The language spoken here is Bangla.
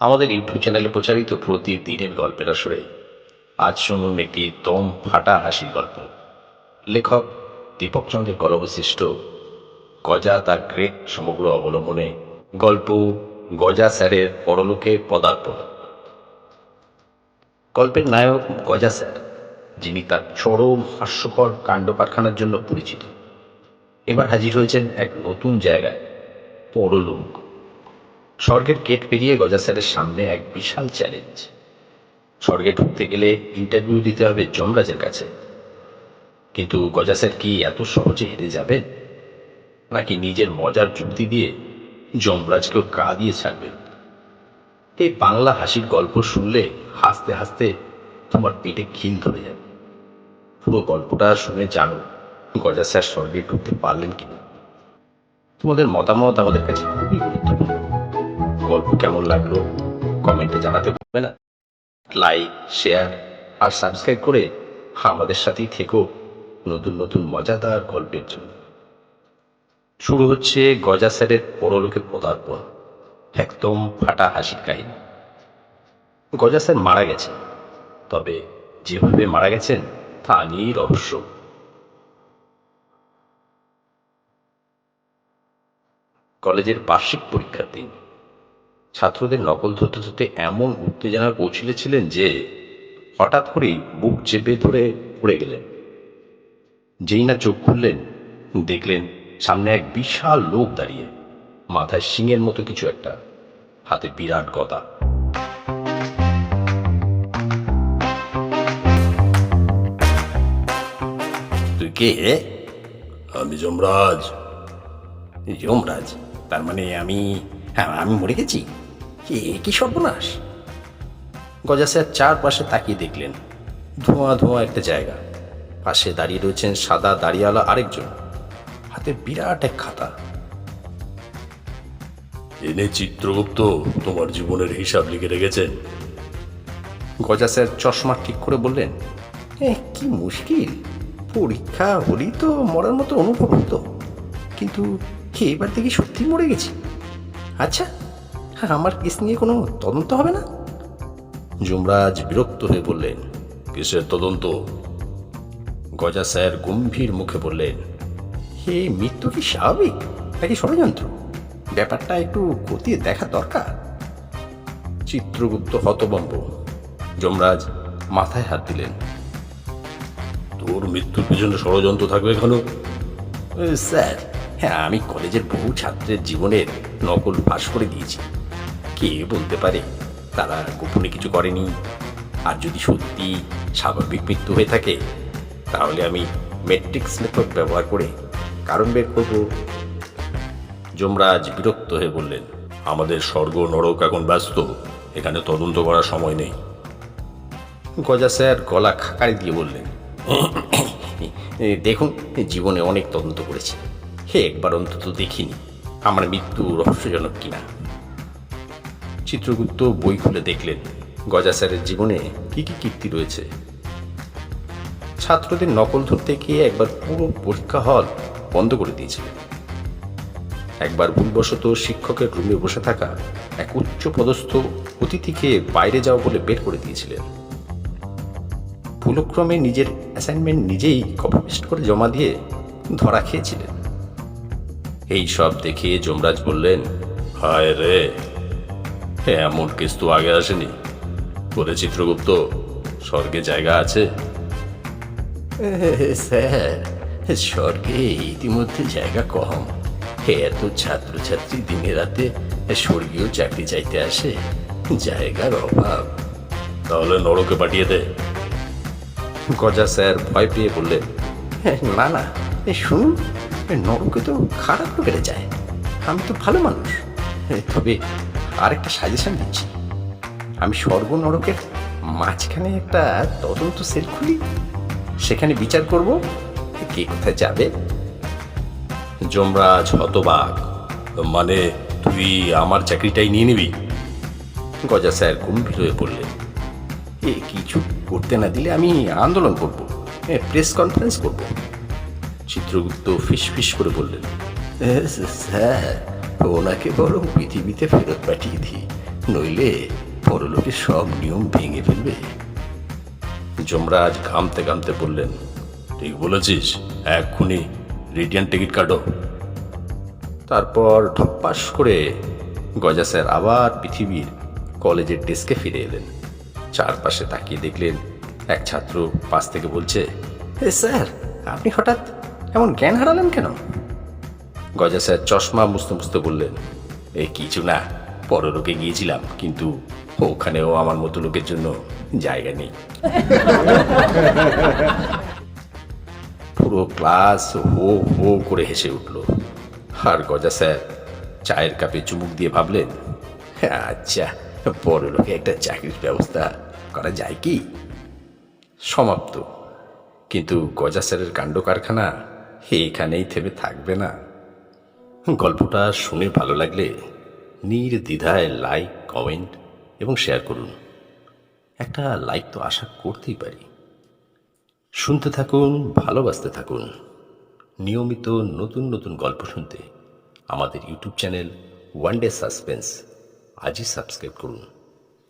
আমাদের ইউটিউব চ্যানেলে প্রচারিত প্রতিদিনের গল্পের আসরে আজ শুনুন একটি দম ফাটা হাসির গল্প। লেখক দীপক চন্দ্রের কলবশিষ্ট গজা তার গ্রেট সমগ্র অবলম্বনে গল্প গজা স্যারের পরলোকে পদার্পণ। গল্পের নায়ক গজা স্যার, যিনি তার চরম হাস্যকর কাণ্ড কারখানার জন্য পরিচিত। এবার হাজির হয়েছেন এক নতুন জায়গায়, পরলোক। স্বর্গের গেট পেরিয়ে গজা স্যারের সামনে এক বিশাল চ্যালেঞ্জ স্বর্গে ঢুকতে গেলে ইন্টারভিউ দিতে হবে যমরাজের কাছে। কিন্তু গজা স্যার কি এত সহজে হেরে যাবেন? নাকি নিজের মজার যুক্তি দিয়ে যমরাজকেও কা দিয়ে ছাড়বেন? এই বাংলা হাসির গল্প শুনলে হাসতে হাসতে তোমার পেটে খিল ধরে যাবে পুরো গল্পটা শুনে জানো গজা স্যার স্বর্গে ঢুকতে পারলেন কিনা। তোমাদের মতামত আমাদের কাছে খুবই গল্প কেমন লাগল কমেন্টে জানাতে ভুলবে না। লাইক শেয়ার আর সাবস্ক্রাইব করে আমাদের সাথেই থেকো নতুন নতুন মজাদার গল্পের জন্য। শুরু হচ্ছে গজা স্যারের পরলোকে পদার্পণ, একদম ফাটা হাসির কাহিনী। গজা স্যার মারা গেছেন, তবে যেভাবে মারা গেছেন তা নিয়েই রহস্য। কলেজের বার্ষিক পরীক্ষার দিন ছাত্রদের নকল ধরতে ধরতে এমন উত্তেজনার পৌঁছিলেছিলেন যে হঠাৎ করেই বুক চেপে ধরে পড়ে গেলেন। যেই না চোখ খুললেন, দেখলেন সামনে এক বিশাল লোক দাঁড়িয়ে, মাথায় শিঙের মতো কিছু একটা, হাতে বিরাট গদা। তুই কে? আমি যমরাজ। যমরাজ? তার মানে আমি হ্যাঁ আমি মরে গেছি? এ কি সর্বনাশ? গজা স্যার চারপাশে তাকিয়ে দেখলেন ধোঁয়া ধোঁয়া একটা জায়গা। পাশে দাঁড়িয়ে রয়েছেন সাদা দাড়িওয়ালা আরেকজন হাতে বিরাট এক খাতা। এনে চিত্রগুপ্ত তোমার জীবনের হিসাব লিখে রেখেছেন। গজা স্যার চশমা ঠিক করে বললেন কি মুশকিল। পরীক্ষা হলেই তো মরার মতো অনুভব হতো। কিন্তু কে এবার দেখি সত্যি মরে গেছি। আচ্ছা হ্যাঁ আমার কেস নিয়ে কোনো তদন্ত হবে না? যমরাজ বিরক্ত হয়ে বললেন কিসের তদন্ত? গজা স্যার গম্ভীর মুখে বললেন হে মৃত্যু কি স্বাভাবিক? নাকি ষড়যন্ত্র? ব্যাপারটা একটু খতিয়ে দেখা দরকার। চিত্রগুপ্ত হতবম্ব যমরাজ মাথায় হাত দিলেন তোর মৃত্যুর পিছনে ষড়যন্ত্র থাকবে কেন? স্যার হ্যাঁ আমি কলেজের বহু ছাত্রের জীবনের নকল ফাঁস করে দিয়েছি। কে বলতে পারে, তারা গোপনে কিছু করেনি। আর যদি সত্যি স্বাভাবিক মৃত্যু হয়ে থাকে, তাহলে আমি ম্যাট্রিক্স মেথড ব্যবহার করে কারণ বের করব। যমরাজ বিরক্ত হয়ে বললেন, আমাদের স্বর্গ নরক এখন ব্যস্ত, এখানে তদন্ত করার সময় নেই। গজা স্যার গলা খাকারি দিয়ে বললেন, দেখুন, জীবনে অনেক তদন্ত করেছি। হে, একবার অন্তত দেখিনি, আমার মৃত্যু রহস্যজনক কিনা। চিত্রগুপ্ত বই খুলে দেখলেন। গজা স্যারের জীবনে কি কি কীর্তি রয়েছে? ছাত্রদের নকল ধরতে গিয়ে একবার পুরো পরীক্ষা হল বন্ধ করে দিয়েছিলেন। একবার ভুলবশত শিক্ষকের রুমে বসে থাকা এক উচ্চ পদস্থ অতিথিকে বাইরে যাও বলে বের করে দিয়েছিলেন। ভুলক্রমে নিজের অ্যাসাইনমেন্ট নিজেই কপি পেস্ট করে জমা দিয়ে ধরা খেয়েছিলেন। এই সব দেখে যমরাজ বললেন, হায় রে! এমন কেস তো আগে আসেনি। বলে চিত্রগুপ্ত স্বর্গে জায়গা আছে। স্যার স্বর্গে ইতিমধ্যে জায়গা কম। এত ছাত্রছাত্রী দিনে রাতে স্বর্গীয় চাকরি চাইতে আসে জায়গার অভাব। তাহলে নরকে পাঠিয়ে দে। গজা স্যার ভয় পেয়ে বললেন না না এ শুনুন নরকে তো খারাপ লোকেরা যায়। আমি তো ভালো মানুষ। তবে আরেকটা সাজেশন দিচ্ছি। আমি স্বর্গ নরকের মাঝখানে একটা তদন্ত সেল খুলি। সেখানে বিচার করব কে কোথায় যাবে। যমরাজ হতবাক মানে তুই আমার চাকরিটাই নিয়ে নিবি। গজা স্যার গম্ভীর হয়ে পড়লেন এ কিছু করতে না দিলে আমি আন্দোলন করব প্রেস কনফারেন্স করব। চিত্রগুপ্ত ফিস ফিস করে বললেন স্যার ওনাকে বরং পৃথিবীতে ফেরত পাঠিয়ে দিই। নইলে পরলোকে সব নিয়ম ভেঙে ফেলবে। যমরাজ ঘামতে ঘামতে বললেন, ঠিক বলেছিস, এক্ষুনি রিটার্ন টিকিট কাটো। তারপর ঢপ্পাস করে গজা স্যার আবার পৃথিবীর কলেজের ডেস্কে ফিরে এলেন। চারপাশে তাকিয়ে দেখলেন এক ছাত্র পাশ থেকে বলছে এ স্যার, আপনি হঠাৎ এমন জ্ঞান হারালেন কেন? গজা স্যার চশমা মুছতে মুছতে বললেন, এ কিছু না পরলোকে গিয়েছিলাম, কিন্তু ওখানেও আমার মতো লোকের জন্য জায়গা নেই। পুরো ক্লাস হো হো করে হেসে উঠল। আর গজা স্যার চায়ের কাপে চুমুক দিয়ে ভাবলেন আচ্ছা পরলোকে একটা চাকরির ব্যবস্থা করা যায় কি? সমাপ্ত। কিন্তু গজা স্যারের কাণ্ড কারখানা এখানেই থেমে থাকবে না। গল্পটা শুনে ভালো লাগলে নির্দ্বিধায় লাইক, কমেন্ট এবং শেয়ার করুন। একটা লাইক তো আশা করতেই পারি। শুনতে থাকুন, ভালোবাসতে থাকুন। নিয়মিত নতুন নতুন গল্প শুনতে আমাদের YouTube channel one day suspense. আজই সাবস্ক্রাইব করুন।